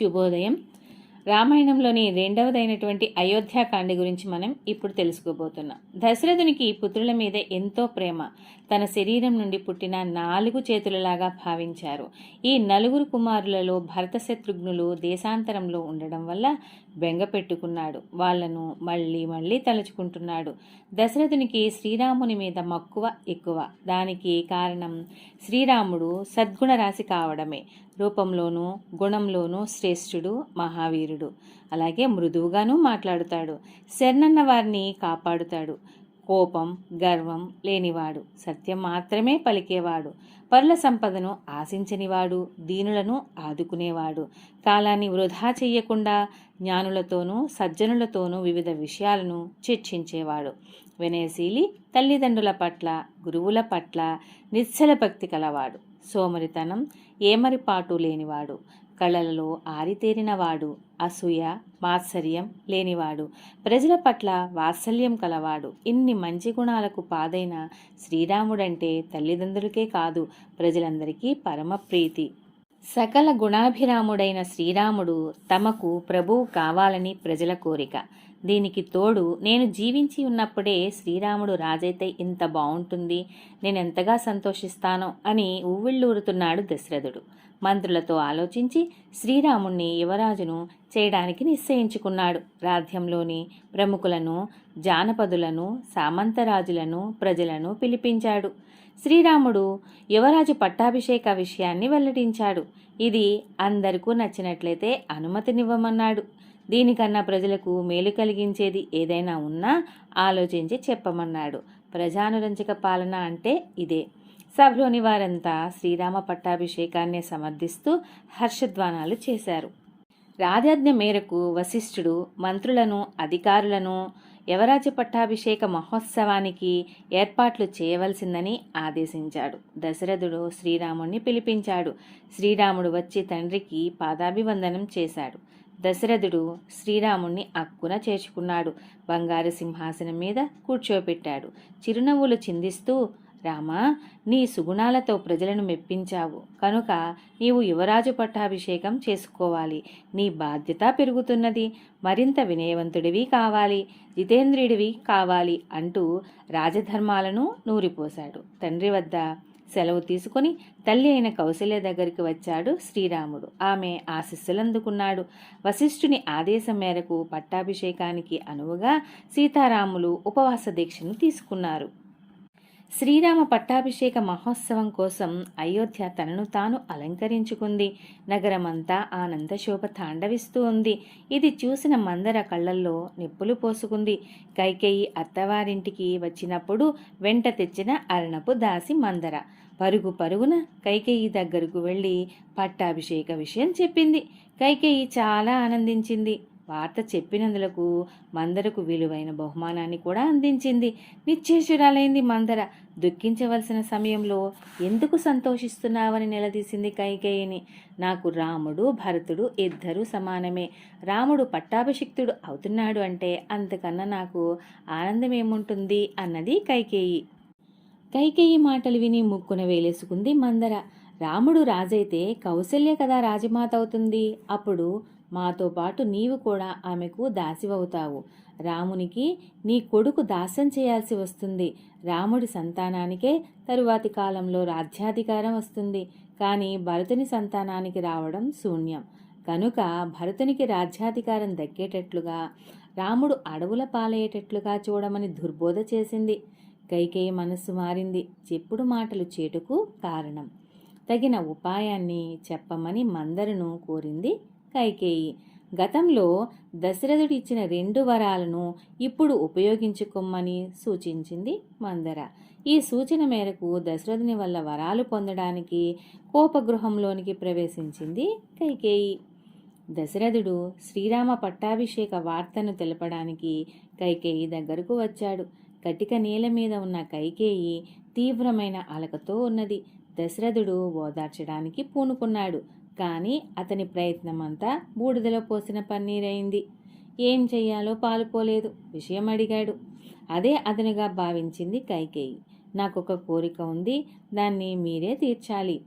శుభోదయం. రామాయణంలోని రెండవదైనటువంటి అయోధ్యాకాండ గురించి మనం ఇప్పుడు తెలుసుకోబోతున్నాం. దశరథునికి పుత్రుల మీద ఎంతో ప్రేమ. తన శరీరం నుండి పుట్టిన నాలుగు చేతులలాగా భావించారు. ఈ నలుగురు కుమారులలో భరత శత్రుఘ్నులు దేశాంతరంలో ఉండడం వల్ల బెంగ పెట్టుకున్నాడు. వాళ్ళను మళ్ళీ మళ్ళీ తలుచుకుంటున్నాడు. దశరథునికి శ్రీరాముని మీద మక్కువ ఎక్కువ. దానికి కారణం శ్రీరాముడు సద్గుణ రాశి కావడమే. రూపంలోనూ గుణంలోనూ శ్రేష్ఠుడు మహావీరుడు. అలాగే మృదువుగాను మాట్లాడుతాడు. శరణన్న వారిని కాపాడుతాడు. కోపం గర్వం లేనివాడు. సత్యం మాత్రమే పలికేవాడు. పరుల సంపదను ఆశించనివాడు. దీనులను ఆదుకునేవాడు. కాలాన్ని వృధా చెయ్యకుండా జ్ఞానులతోనూ సజ్జనులతోనూ వివిధ విషయాలను చర్చించేవాడు. వినయశీలి తల్లిదండ్రుల పట్ల గురువుల పట్ల నిశ్చల భక్తి కలవాడు. సోమరితనం ఏమరిపాటు లేనివాడు. కళలలో ఆరితేరినవాడు. అసూయ మాత్సర్యం లేనివాడు. ప్రజల పట్ల వాత్సల్యం కలవాడు. ఇన్ని మంచి గుణాలకు పాదైన శ్రీరాముడంటే తల్లిదండ్రులకే కాదు ప్రజలందరికీ పరమ ప్రీతి. సకల గుణాభిరాముడైన శ్రీరాముడు తమకు ప్రభువు కావాలని ప్రజల కోరిక. దీనికి తోడు నేను జీవించి ఉన్నప్పుడే శ్రీరాముడు రాజైతే ఇంత బాగుంటుంది నేనెంతగా సంతోషిస్తానో అని ఊవిళ్ళూరుతున్నాడు దశరథుడు. మంత్రులతో ఆలోచించి శ్రీరాముణ్ణి యువరాజును చేయడానికి నిశ్చయించుకున్నాడు. రాధ్యంలోని ప్రముఖులను జానపదులను సామంతరాజులను ప్రజలను పిలిపించాడు. శ్రీరాముడు యువరాజు పట్టాభిషేక విషయాన్ని వెల్లడించాడు. ఇది అందరికీ నచ్చినట్లయితే అనుమతినివ్వమన్నాడు. దీనికన్నా ప్రజలకు మేలు కలిగించేది ఏదైనా ఉన్నా ఆలోచించి చెప్పమన్నాడు. ప్రజానురంజక పాలన అంటే ఇదే. సభలోని వారంతా శ్రీరామ పట్టాభిషేకాన్ని సమర్థిస్తూ హర్షధ్వానాలు చేశారు. రాజాజ్ఞ మేరకు వశిష్ఠుడు మంత్రులను అధికారులను యవరాజ పట్టాభిషేక మహోత్సవానికి ఏర్పాట్లు చేయవలసిందని ఆదేశించాడు. దశరథుడు శ్రీరాముణ్ణి పిలిపించాడు. శ్రీరాముడు వచ్చి తండ్రికి పాదాభివందనం చేశాడు. దశరథుడు శ్రీరాముణ్ణి అక్కున చేర్చుకున్నాడు. బంగారు సింహాసనం మీద కూర్చోపెట్టాడు. చిరునవ్వులు చిందిస్తూ రామా నీ సుగుణాలతో ప్రజలను మెప్పించావు. కనుక నీవు యువరాజు పట్టాభిషేకం చేసుకోవాలి. నీ బాధ్యత పెరుగుతున్నది. మరింత వినయవంతుడివి కావాలి. జితేంద్రుడివి కావాలి అంటూ రాజధర్మాలను నూరిపోశాడు. తండ్రి వద్ద సెలవు తీసుకొని తల్లి అయిన కౌశల్య దగ్గరికి వచ్చాడు శ్రీరాముడు. ఆమె ఆశీస్సులందుకున్నాడు. వశిష్ఠుని ఆదేశం మేరకు పట్టాభిషేకానికి అనువుగా సీతారాములు ఉపవాస దీక్షను తీసుకున్నారు. శ్రీరామ పట్టాభిషేక మహోత్సవం కోసం అయోధ్య తనను తాను అలంకరించుకుంది. నగరమంతా ఆనందశోభ తాండవిస్తూ ఉంది. ఇది చూసిన మందర కళ్ళల్లో నిప్పులు పోసుకుంది. కైకేయి అత్తవారింటికి వచ్చినప్పుడు వెంట తెచ్చిన అరణపు దాసి మందర. పరుగు పరుగున కైకేయి దగ్గరకు వెళ్ళి పట్టాభిషేక విషయం చెప్పింది. కైకేయి చాలా ఆనందించింది. వార్త చెప్పినందులకు మందరకు విలువైన బహుమానాన్ని కూడా అందించింది. నిశ్చేషురాలైంది మందర. దుఃఖించవలసిన సమయంలో ఎందుకు సంతోషిస్తున్నావని నిలదీసింది కైకేయిని. నాకు రాముడు భరతుడు ఇద్దరూ సమానమే. రాముడు పట్టాభిషిక్తుడు అవుతున్నాడు అంటే అంతకన్నా నాకు ఆనందం ఏముంటుంది అన్నది కైకేయి. కైకేయి మాటలు విని ముక్కున వేలేసుకుంది మందర. రాముడు రాజైతే కౌశల్య కదా రాజమాత అవుతుంది. అప్పుడు మాతో పాటు నీవు కూడా ఆమెకు దాసివవుతావు. రామునికి నీ కొడుకు దాసం చేయాల్సి వస్తుంది. రాముడి సంతానానికే తరువాతి కాలంలో రాజ్యాధికారం వస్తుంది. కానీ భరతుని సంతానానికి రావడం శూన్యం. కనుక భరతునికి రాజ్యాధికారం దక్కేటట్లుగా రాముడు అడవుల పాలయ్యేటట్లుగా చూడమని దుర్బోధ చేసింది. కైకేయి మనస్సు మారింది. చెప్పుడు మాటలు చేటుకు కారణం. తగిన ఉపాయాన్ని చెప్పమని మందరును కోరింది కైకేయి. గతంలో దశరథుడు ఇచ్చిన రెండు వరాలను ఇప్పుడు ఉపయోగించుకోమని సూచించింది మందర. ఈ సూచన మేరకు దశరథుని వల్ల వరాలు పొందడానికి కోపగృహంలోనికి ప్రవేశించింది కైకేయి. దశరథుడు శ్రీరామ పట్టాభిషేక వార్తను తెలపడానికి కైకేయి దగ్గరకు వచ్చాడు. కటిక నేల మీద ఉన్న కైకేయి తీవ్రమైన అలకతో ఉన్నది. దశరథుడు ఓదార్చడానికి పూనుకున్నాడు. కానీ అతని ప్రయత్నం అంతా బూడిదలో పోసిన పన్నీరైంది. ఏం చెయ్యాలో పాలుపోలేదు. విషయం అడిగాడు. అదే అతనుగా భావించింది కైకేయి. నాకొక కోరిక ఉంది. దాన్ని మీరే తీర్చాలి.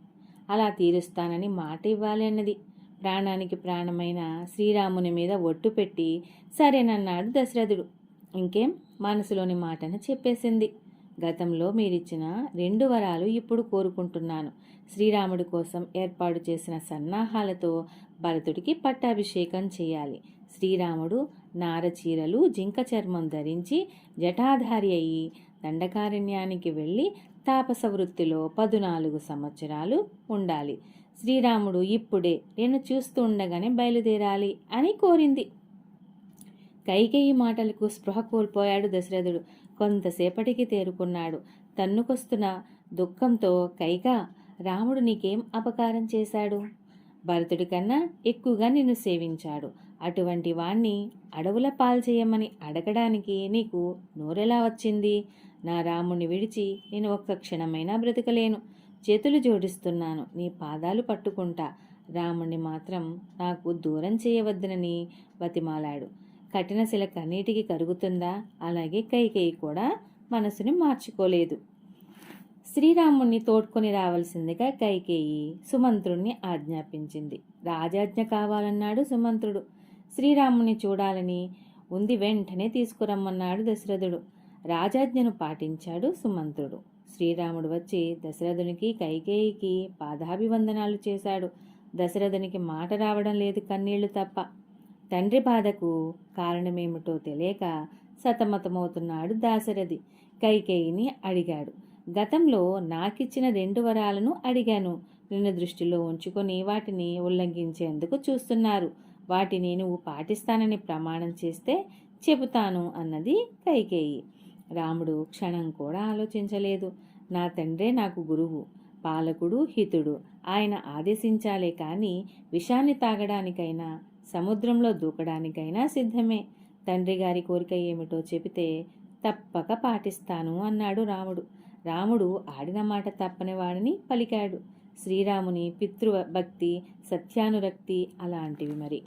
అలా తీరుస్తానని మాట ఇవ్వాలి అన్నది ప్రాణానికి ప్రాణమైన శ్రీరాముని మీద ఒట్టు పెట్టి సరేనన్నాడు దశరథుడు. ఇంకేం? మనసులోని మాటను చెప్పేసింది. గతంలో మీరిచ్చిన రెండు వరాలు ఇప్పుడు కోరుకుంటున్నాను. శ్రీరాముడి కోసం ఏర్పాటు చేసిన సన్నాహాలతో భరతుడికి పట్టాభిషేకం చేయాలి. శ్రీరాముడు నారచీరలు జింక చర్మం ధరించి జటాధారి అయి దండకారణ్యానికి వెళ్ళి తాపస వృత్తిలో పదునాలుగు సంవత్సరాలు ఉండాలి. శ్రీరాముడు ఇప్పుడే నేను చూస్తూ ఉండగానే బయలుదేరాలి అని కోరింది. కైకేయి మాటలకు స్పృహ కోల్పోయాడు దశరథుడు. కొంతసేపటికి తేరుకున్నాడు. తన్నుకొస్తున్న దుఃఖంతో కైక రాముడు నీకేం అపకారం చేశాడు? భరతుడి కన్నా ఎక్కువగా నిన్ను సేవించాడు. అటువంటి వాణ్ణి అడవుల పాల్చేయమని అడగడానికి నీకు నోరెలా వచ్చింది? నా రాముని విడిచి నేను ఒక్క క్షణమైనా బ్రతకలేను. చేతులు జోడిస్తున్నాను. నీ పాదాలు పట్టుకుంటా. రాముణ్ణి మాత్రం నాకు దూరం చేయవద్దునని బతిమాలాడు. కఠిన శిల కన్నీటికి కరుగుతుందా? అలాగే కైకేయి కూడా మనసుని మార్చుకోలేదు. శ్రీరాముణ్ణి తోడ్కొని రావాల్సిందిగా కైకేయి సుమంత్రుణ్ణి ఆజ్ఞాపించింది. రాజాజ్ఞ కావాలన్నాడు సుమంత్రుడు. శ్రీరాముని చూడాలని ఉంది వెంటనే తీసుకురమ్మన్నాడు దశరథుడు. రాజాజ్ఞను పాటించాడు సుమంత్రుడు. శ్రీరాముడు వచ్చి దశరథునికి కైకేయికి పాదాభివందనాలు చేశాడు. దశరథునికి మాట రావడం లేదు కన్నీళ్ళు తప్ప. తండ్రి బాధకు కారణమేమిటో తెలియక సతమతమవుతున్నాడు దాశరథి. కైకేయిని అడిగాడు. గతంలో నాకిచ్చిన రెండు వరాలను అడిగాను. నిన్ను దృష్టిలో ఉంచుకొని వాటిని ఉల్లంఘించేందుకు చూస్తున్నారు. వాటిని నువ్వు పాటిస్తానని ప్రమాణం చేస్తే చెబుతాను అన్నది కైకేయి. రాముడు క్షణం కూడా ఆలోచించలేదు. నా తండ్రే నాకు గురువు పాలకుడు హితుడు. ఆయన ఆదేశించాలే కానీ విషాన్ని తాగడానికైనా సముద్రంలో దూకడానికైనా సిద్ధమే. తండ్రి గారి కోరిక ఏమిటో చెబితే తప్పక పాటిస్తాను అన్నాడు రాముడు. రాముడు ఆడిన మాట తప్పని వాడిని పలికాడు. శ్రీరాముని పితృ భక్తి సత్యానురక్తి అలాంటివి మరి.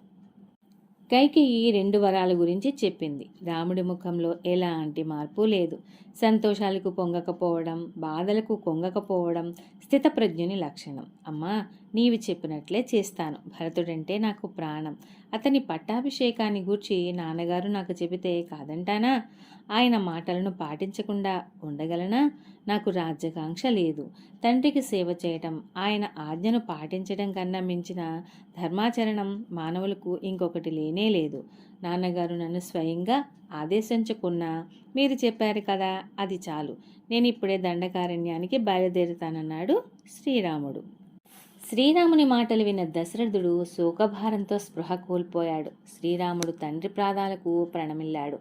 కైకేయి రెండు వరాల గురించి చెప్పింది. రాముడి ముఖంలో ఎలాంటి మార్పు లేదు. సంతోషాలకు పొంగకపోవడం బాధలకు కొంగకపోవడం స్థితప్రజ్ఞుని లక్షణం. అమ్మా నీవు చెప్పినట్లే చేస్తాను. భరతుడంటే నాకు ప్రాణం. అతని పట్టాభిషేకాన్ని గూర్చి నాన్నగారు నాకు చెబితే కాదంటానా? ఆయన మాటలను పాటించకుండా ఉండగలనా? నాకు రాజ్యకాంక్ష లేదు. తండ్రికి సేవ చేయటం ఆయన ఆజ్ఞను పాటించడం కన్నా మించిన ధర్మాచరణం మానవులకు ఇంకొకటి లేనే లేదు. నాన్నగారు నన్ను స్వయంగా ఆదేశించుకున్నా మీరు చెప్పారు కదా అది చాలు. నేను ఇప్పుడే దండకారణ్యానికి బయలుదేరుతానన్నాడు శ్రీరాముడు. శ్రీరాముని మాటలు విన్న దశరథుడు శోకభారంతో స్పృహ కోల్పోయాడు. శ్రీరాముడు తండ్రి ప్రాదాలకు ప్రణమిల్లాడు.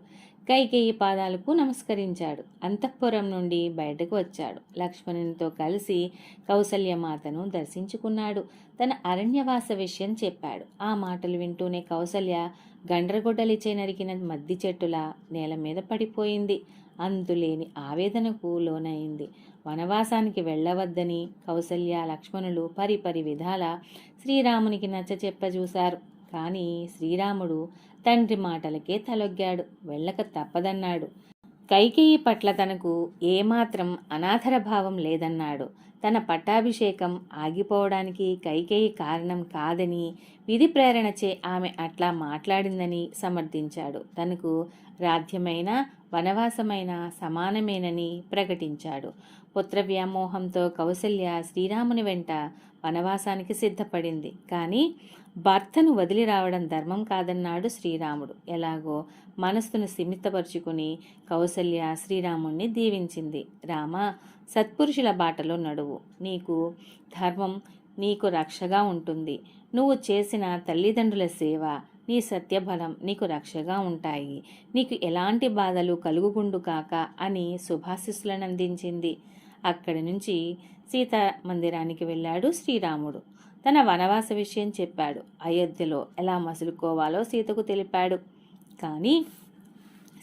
కైకేయి పాదాలకు నమస్కరించాడు. అంతఃపురం నుండి బయటకు వచ్చాడు. లక్ష్మణునితో కలిసి కౌసల్యమాతను దర్శించుకున్నాడు. తన అరణ్యవాస విషయం చెప్పాడు. ఆ మాటలు వింటూనే కౌసల్య గండ్రగొడ్డలిచే నరికిన మద్ది చెట్టులా నేల మీద పడిపోయింది. అంతులేని ఆవేదనకు లోనైంది. వనవాసానికి వెళ్ళవద్దని కౌసల్య లక్ష్మణులు పరిపరి విధాల శ్రీరామునికి నచ్చ చెప్పజూశారు కానీ శ్రీరాముడు తండ్రి మాటలకే తలొగ్గాడు. వెళ్ళక తప్పదన్నాడు. కైకేయి పట్ల తనకు ఏమాత్రం అనాథర భావం లేదన్నాడు. తన పట్టాభిషేకం ఆగిపోవడానికి కైకేయి కారణం కాదని విధి ప్రేరణచే ఆమె అట్లా మాట్లాడిందని సమర్థించాడు. తనకు రాధ్యమైన వనవాసమైన సమానమేనని ప్రకటించాడు. పుత్ర వ్యామోహంతో కౌసల్య శ్రీరాముని వెంట వనవాసానికి సిద్ధపడింది. కానీ భర్తను వదిలి రావడం ధర్మం కాదన్నాడు శ్రీరాముడు. ఎలాగో మనస్సును సిమితపరుచుకుని కౌసల్య శ్రీరాముణ్ణి దీవించింది. రామ సత్పురుషుల బాటలో నడువు. నీకు ధర్మం నీకు రక్షగా ఉంటుంది. నువ్వు చేసిన తల్లిదండ్రుల సేవ నీ సత్యబలం నీకు రక్షగా ఉంటాయి. నీకు ఎలాంటి బాధలు కలుగుకుండు కాక అని శుభాశిస్సులను అందించింది. అక్కడి నుంచి సీతా మందిరానికి వెళ్ళాడు శ్రీరాముడు. తన వనవాస విషయం చెప్పాడు. అయోధ్యలో ఎలా మసులుకోవాలో సీతకు తెలిపాడు. కానీ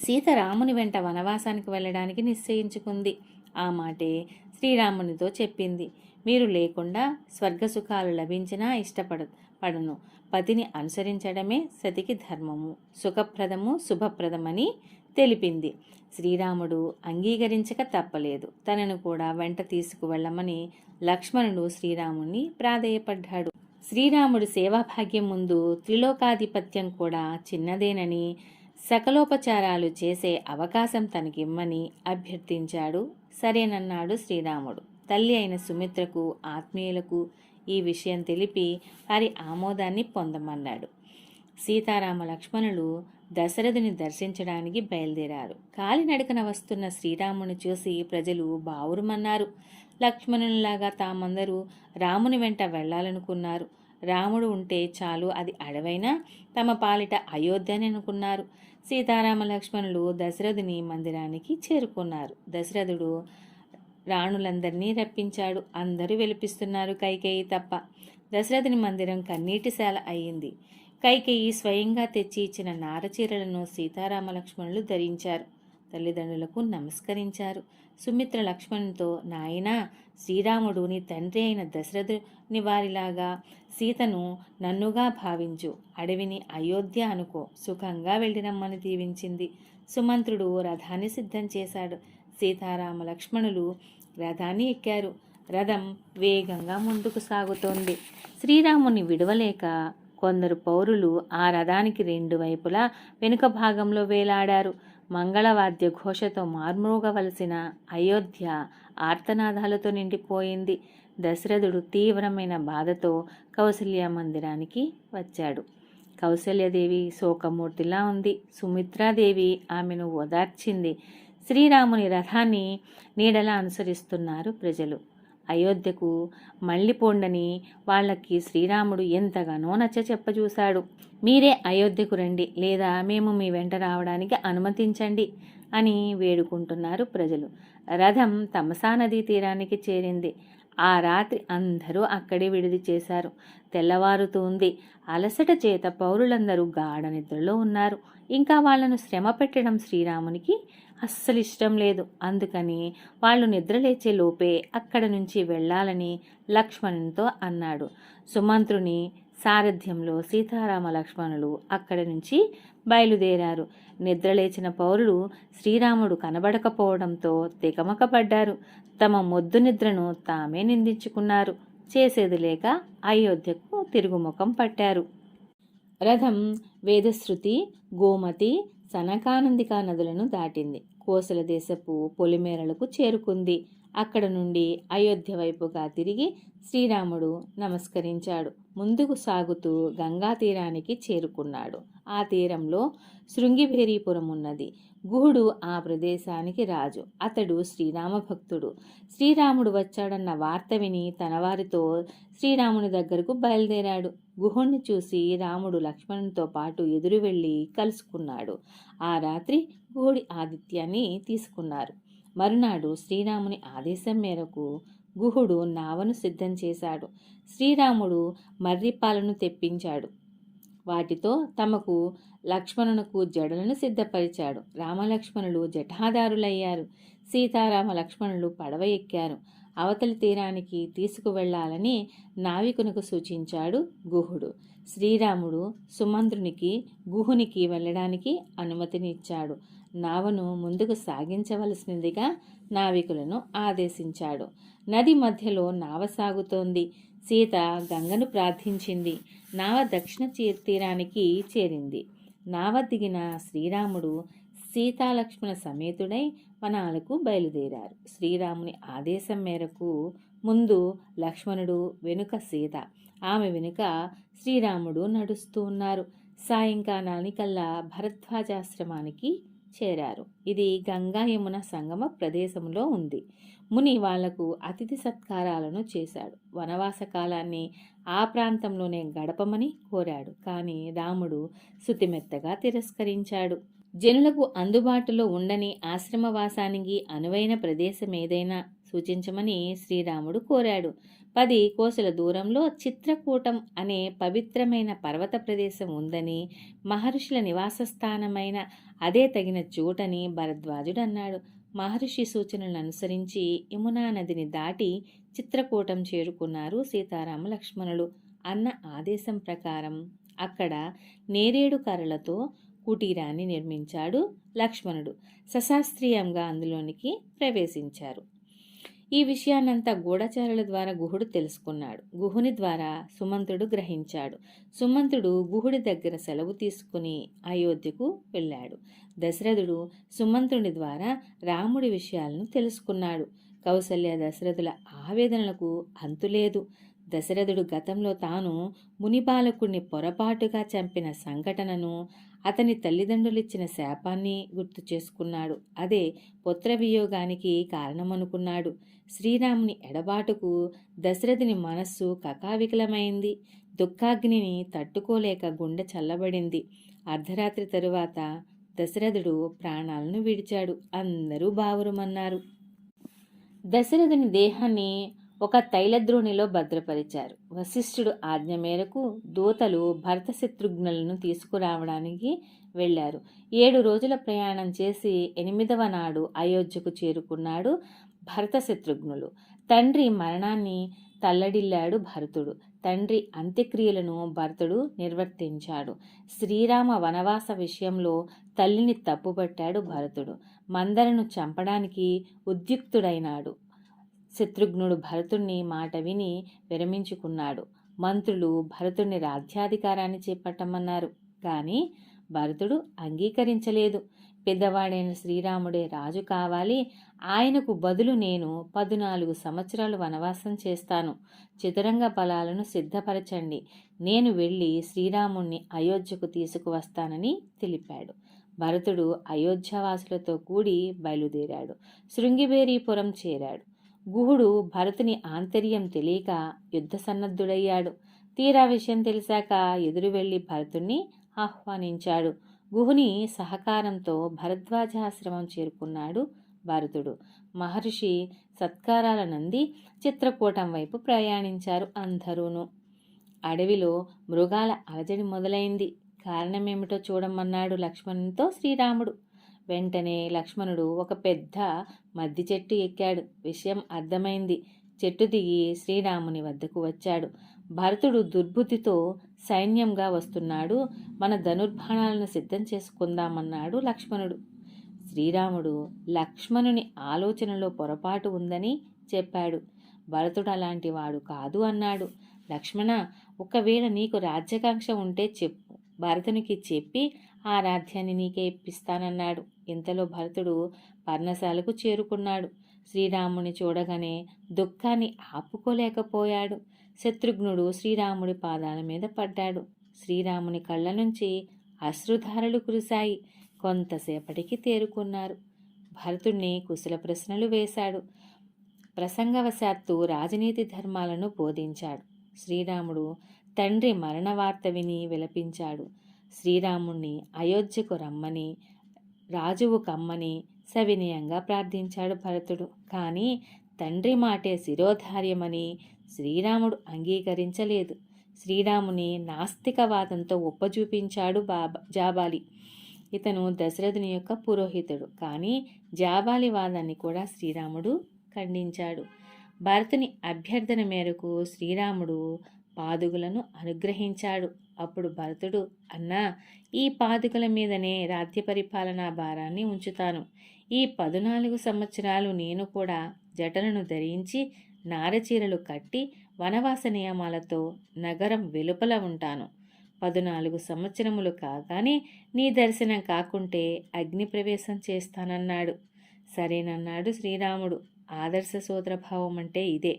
సీత రాముని వెంట వనవాసానికి వెళ్ళడానికి నిశ్చయించుకుంది. ఆ మాటే శ్రీరామునితో చెప్పింది. మీరు లేకుండా స్వర్గసుఖాలు లభించినా ఇష్టపడ పడను. పతిని అనుసరించడమే సతికి ధర్మము. సుఖప్రదము శుభప్రదమని తెలిపింది. శ్రీరాముడు అంగీకరించక తప్పలేదు. తనను కూడా వెంట తీసుకువెళ్ళమని లక్ష్మణుడు శ్రీరాముణ్ణి ప్రాధేయపడ్డాడు. శ్రీరాముడి సేవాభాగ్యం ముందు త్రిలోకాధిపత్యం కూడా చిన్నదేనని సకలోపచారాలు చేసే అవకాశం తనకిమ్మని అభ్యర్థించాడు. సరేనన్నాడు శ్రీరాముడు. తల్లి అయిన సుమిత్రకు ఆత్మీయులకు ఈ విషయం తెలిపి వారి ఆమోదాన్ని పొందమన్నాడు. సీతారామ లక్ష్మణులు దశరథుని దర్శించడానికి బయలుదేరారు. కాలినడకన వస్తున్న శ్రీరాముని చూసి ప్రజలు బావురుమన్నారు. లక్ష్మణునిలాగా తామందరూ రాముని వెంట వెళ్ళాలనుకున్నారు. రాముడు ఉంటే చాలు అది అడవైనా తమ పాలిట అయోధ్య అని అనుకున్నారు. సీతారామ లక్ష్మణులు దశరథుని మందిరానికి చేరుకున్నారు. దశరథుడు రాణులందరినీ రప్పించాడు. అందరూ వెలిపిస్తున్నారు కైకేయి తప్ప. దశరథుని మందిరం కన్నీటిశాల అయింది. కైకేయి స్వయంగా తెచ్చి ఇచ్చిన నారచీరలను సీతారామ లక్ష్మణులు ధరించారు. తల్లిదండ్రులకు నమస్కరించారు. సుమిత్ర లక్ష్మణ్తో నాయనా శ్రీరాముడు నీ తండ్రి అయిన దశరథుని వారిలాగా సీతను నన్నుగా భావించు. అడవిని అయోధ్య అనుకో. సుఖంగా వెళ్ళిరమ్మని దీవించింది. సుమంత్రుడు రథాన్ని సిద్ధం చేశాడు. సీతారామ లక్ష్మణులు రథాన్ని ఎక్కారు. రథం వేగంగా ముందుకు సాగుతోంది. శ్రీరాముని విడవలేక కొందరు పౌరులు ఆ రథానికి రెండు వైపులా వెనుక భాగంలో వేలాడారు. మంగళవాద్య ఘోషతో మార్మోగవలసిన అయోధ్య ఆర్తనాదాలతో నిండిపోయింది. దశరథుడు తీవ్రమైన బాధతో కౌసల్య మందిరానికి వచ్చాడు. కౌసల్యదేవి శోకమూర్తిలా ఉంది. సుమిత్రాదేవి ఆమెను ఓదార్చింది. శ్రీరాముని రథాన్ని నీడలా అనుసరిస్తున్నారు ప్రజలు. అయోధ్యకు మళ్ళీ వాళ్ళకి శ్రీరాముడు ఎంతగానో నచ్చ చెప్పజూశాడు. మీరే అయోధ్యకు రండి లేదా మేము మీ వెంట రావడానికి అనుమతించండి అని వేడుకుంటున్నారు ప్రజలు. రథం తమసా నదీ తీరానికి చేరింది. ఆ రాత్రి అందరూ అక్కడే విడిది చేశారు. తెల్లవారుతోంది అలసట చేత పౌరులందరూ గాఢ నిద్రలో ఉన్నారు. ఇంకా వాళ్ళను శ్రమ పెట్టడం శ్రీరామునికి అస్సలు ఇష్టం లేదు. అందుకని వాళ్ళు నిద్రలేచే లోపే అక్కడ నుంచి వెళ్ళాలని లక్ష్మణునితో అన్నాడు. సుమంత్రుని సారథ్యంలో సీతారామ లక్ష్మణులు అక్కడి నుంచి బయలుదేరారు. నిద్రలేచిన పౌరులు శ్రీరాముడు కనబడకపోవడంతో తికమకపడ్డారు తమ మొద్దు నిద్రను తామే నిందించుకున్నారు. చేసేది లేక అయోధ్యకు తిరుగుముఖం పట్టారు. రథం వేదశ్రుతి గోమతి సనకానందికా నదులను దాటింది. కోసల దేశపు పొలిమేరలకు చేరుకుంది. అక్కడ నుండి అయోధ్య వైపుగా తిరిగి శ్రీరాముడు నమస్కరించాడు. ముందుకు సాగుతూ గంగా తీరానికి చేరుకున్నాడు. ఆ తీరంలో శృంగిభేరీపురం ఉన్నది గుహుడు ఆ ప్రదేశానికి రాజు. అతడు శ్రీరామ భక్తుడు శ్రీరాముడు వచ్చాడన్న వార్త విని తన వారితో శ్రీరాముని దగ్గరకు బయలుదేరాడు. గుహుణ్ణి చూసి రాముడు లక్ష్మణునితో పాటు ఎదురు వెళ్ళి కలుసుకున్నాడు. ఆ రాత్రి గుహుడి ఆదిత్యాన్ని తీసుకున్నారు. మరునాడు శ్రీరాముని ఆదేశం మేరకు గుహుడు నావను సిద్ధం చేశాడు. శ్రీరాముడు మర్రిపాలను తెప్పించాడు. వాటితో తమకు లక్ష్మణునకు జడలను సిద్ధపరిచాడు. రామలక్ష్మణులు జఠాదారులయ్యారు. సీతారామ లక్ష్మణులు పడవ ఎక్కారు. అవతలి తీరానికి తీసుకువెళ్ళాలని నావికునకు సూచించాడు గుహుడు. శ్రీరాముడు సుమంత్రునికి గుహునికి వెళ్ళడానికి అనుమతినిచ్చాడు. నావను ముందుకు సాగించవలసినదిగా నావికులను ఆదేశించాడు. నది మధ్యలో నావ సాగుతోంది. సీత గంగను ప్రార్థించింది. నావ దక్షిణ తీరానికి చేరింది. నావ దిగిన శ్రీరాముడు సీతాలక్ష్మణ సమేతుడై వనాలకు బయలుదేరారు. శ్రీరాముని ఆదేశం మేరకు ముందు లక్ష్మణుడు వెనుక సీత. ఆమె వెనుక శ్రీరాముడు నడుస్తూ ఉన్నారు. సాయంకాలానికల్లా భరద్వాజాశ్రమానికి చేరారు. ఇది గంగా యమున సంగమ ప్రదేశంలో ఉంది. ముని వాళ్ళకు అతిథి సత్కారాలను చేశాడు. వనవాస కాలాన్ని ఆ ప్రాంతంలోనే గడపమని కోరాడు. కానీ రాముడు శుతిమెత్తగా తిరస్కరించాడు. జనులకు అందుబాటులో ఉండని ఆశ్రమవాసానికి అనువైన ప్రదేశం ఏదైనా సూచించమని శ్రీరాముడు కోరాడు. పది కోసల దూరంలో చిత్రకూటం అనే పవిత్రమైన పర్వత ప్రదేశం ఉందని మహర్షుల నివాస స్థానమైన అదే తగిన చోటని భరద్వాజుడు అన్నాడు. మహర్షి సూచనలను అనుసరించి యమునా నదిని దాటి చిత్రకూటం చేరుకున్నారు సీతారామ లక్ష్మణులు అన్న ఆదేశం ప్రకారం. అక్కడ నేరేడు కర్రలతో కుటీరాన్ని నిర్మించాడు లక్ష్మణుడు. సశాస్త్రీయంగా అందులోనికి ప్రవేశించారు. ఈ విషయాన్నంతా గూఢచారుల ద్వారా గుహుడు తెలుసుకున్నాడు. గుహుని ద్వారా సుమంతుడు గ్రహించాడు. సుమంతుడు గుహుడి దగ్గర సెలవు తీసుకుని అయోధ్యకు వెళ్ళాడు. దశరథుడు సుమంతుడి ద్వారా రాముడి విషయాలను తెలుసుకున్నాడు. కౌసల్య దశరథుల ఆవేదనలకు అంతులేదు దశరథుడు గతంలో తాను మునిబాలకుణ్ణి పొరపాటుగా చంపిన సంఘటనను అతని తల్లిదండ్రులిచ్చిన శాపాన్ని గుర్తు చేసుకున్నాడు. అదే పుత్రవియోగానికి కారణమనుకున్నాడు. శ్రీరాముని ఎడబాటుకు దశరథుని మనస్సు కకావికలమైంది. దుఃఖాగ్నిని తట్టుకోలేక గుండె చల్లబడింది. అర్ధరాత్రి తరువాత దశరథుడు ప్రాణాలను విడిచాడు. అందరూ బావురుమన్నారు. దశరథుని దేహాన్ని ఒక తైలద్రోణిలో భద్రపరిచారు. వశిష్ఠుడు ఆజ్ఞ మేరకు దూతలు భరత శత్రుఘ్నులను తీసుకురావడానికి వెళ్ళారు. ఏడు రోజుల ప్రయాణం చేసి ఎనిమిదవ నాడు అయోధ్యకు చేరుకున్నాడు భరత శత్రుఘ్నులు. తండ్రి మరణాన్ని తల్లడిల్లాడు భరతుడు. తండ్రి అంత్యక్రియలను భరతుడు నిర్వర్తించాడు. శ్రీరామ వనవాస విషయంలో తల్లిని తప్పుపట్టాడు భరతుడు. మందరను చంపడానికి ఉద్యుక్తుడైనాడు. శత్రుఘ్నుడు భరతుణ్ణి మాట విని విరమించుకున్నాడు. మంత్రులు భరతుణ్ణి రాజ్యాధికారాన్ని చేపట్టమన్నారు. కానీ భరతుడు అంగీకరించలేదు. పెద్దవాడైన శ్రీరాముడే రాజు కావాలి. ఆయనకు బదులు నేను పద్నాలుగు సంవత్సరాలు వనవాసం చేస్తాను. చతురంగ బలాలను సిద్ధపరచండి. నేను వెళ్ళి శ్రీరాముణ్ణి అయోధ్యకు తీసుకువస్తానని తెలిపాడు. భరతుడు అయోధ్యవాసులతో కూడి బయలుదేరాడు. శృంగిబేరీపురం చేరాడు. గుహుడు భరతుని ఆంతర్యం తెలియక యుద్ధ సన్నద్ధుడయ్యాడు. తీరా విషయం తెలిసాక ఎదురు వెళ్ళి భరతుణ్ణి ఆహ్వానించాడు. గుహుని సహకారంతో భరద్వాజాశ్రమం చేరుకున్నాడు భరతుడు. మహర్షి సత్కారాల నంది చిత్రకూటం వైపు ప్రయాణించారు అందరూను. అడవిలో మృగాల అలజడి మొదలైంది. కారణమేమిటో చూడమన్నాడు లక్ష్మణునితో శ్రీరాముడు. వెంటనే లక్ష్మణుడు ఒక పెద్ద మద్ది చెట్టు ఎక్కాడు. విషయం అర్థమైంది. చెట్టు దిగి శ్రీరాముని వద్దకు వచ్చాడు. భరతుడు దుర్బుద్ధితో సైన్యంగా వస్తున్నాడు. మన ధనుర్బాణాలను సిద్ధం చేసుకుందామన్నాడు లక్ష్మణుడు. శ్రీరాముడు లక్ష్మణుని ఆలోచనలో పొరపాటు ఉందని చెప్పాడు. భరతుడు అలాంటి వాడు కాదు అన్నాడు. లక్ష్మణ ఒకవేళ నీకు రాజ్యాకాంక్ష ఉంటే చెప్పు. భరతునికి చెప్పి ఆ రాధ్యాన్ని నీకే ఇప్పిస్తానన్నాడు. ఇంతలో భరతుడు పర్ణశాలకు చేరుకున్నాడు. శ్రీరాముని చూడగానే దుఃఖాన్ని ఆపుకోలేకపోయాడు. శత్రుఘ్నుడు శ్రీరాముడి పాదాల మీద పడ్డాడు. శ్రీరాముని కళ్ళ నుంచి అశ్రుధారలు కురిశాయి. కొంతసేపటికి తేరుకున్నారు. భరతుణ్ణి కుశల ప్రశ్నలు వేశాడు. ప్రసంగవశాత్తు రాజనీతి ధర్మాలను బోధించాడు. శ్రీరాముడు తండ్రి మరణ వార్త విని విలపించాడు. శ్రీరాముణ్ణి అయోధ్యకు రమ్మని రాజువు కమ్మని సవినయంగా ప్రార్థించాడు భరతుడు. కానీ తండ్రి మాటే శిరోధార్యమని శ్రీరాముడు అంగీకరించలేదు. శ్రీరాముని నాస్తికవాదంతో ఒప్పజూపించాడు బాబా జాబాలి. ఇతను దశరథుని యొక్క పురోహితుడు. కానీ జాబాలి వాదాన్ని కూడా శ్రీరాముడు ఖండించాడు. భరతుని అభ్యర్థన మేరకు శ్రీరాముడు పాదుగులను అనుగ్రహించాడు. అప్పుడు భరతుడు అన్నా ఈ పాదుకల మీదనే రాజ్య పరిపాలనా భారాన్ని ఉంచుతాను. ఈ పదునాలుగు సంవత్సరాలు నేను కూడా జటలను ధరించి నారచీరలు కట్టి వనవాస నియమాలతో నగరం వెలుపల ఉంటాను. పదునాలుగు సంవత్సరములు కాగానే నీ దర్శనం కాకుంటే అగ్నిప్రవేశం చేస్తానన్నాడు. సరేనన్నాడు శ్రీరాముడు. ఆదర్శ సోదరభావం అంటే ఇదే.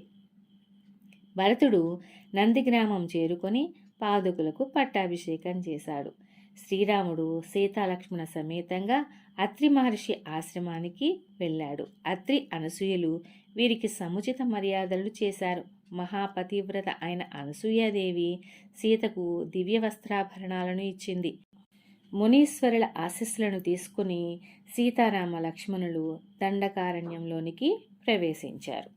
భరతుడు నందిగ్రామం చేరుకొని పాదుకులకు పట్టాభిషేకం చేశాడు. శ్రీరాముడు సీతాలక్ష్మణ సమేతంగా అత్రి మహర్షి ఆశ్రమానికి వెళ్ళాడు. అత్రి అనసూయలు వీరికి సముచిత మర్యాదలు చేశారు. మహాపతివ్రత అయిన అనసూయాదేవి సీతకు దివ్య వస్త్రాభరణాలను ఇచ్చింది. మునీశ్వరుల ఆశస్సులను తీసుకుని సీతారామ లక్ష్మణులు దండకారణ్యంలోనికి ప్రవేశించారు.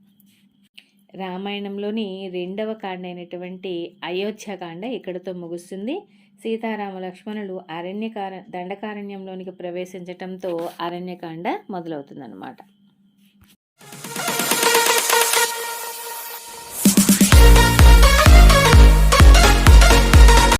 రామాయణంలోని రెండవ కాండ అయినటువంటి అయోధ్యకాండ ఇక్కడితో ముగుస్తుంది. సీతారామ లక్ష్మణులు అరణ్యకార దండకారణ్యంలోనికి ప్రవేశించటంతో అరణ్యకాండ మొదలవుతుందన్నమాట.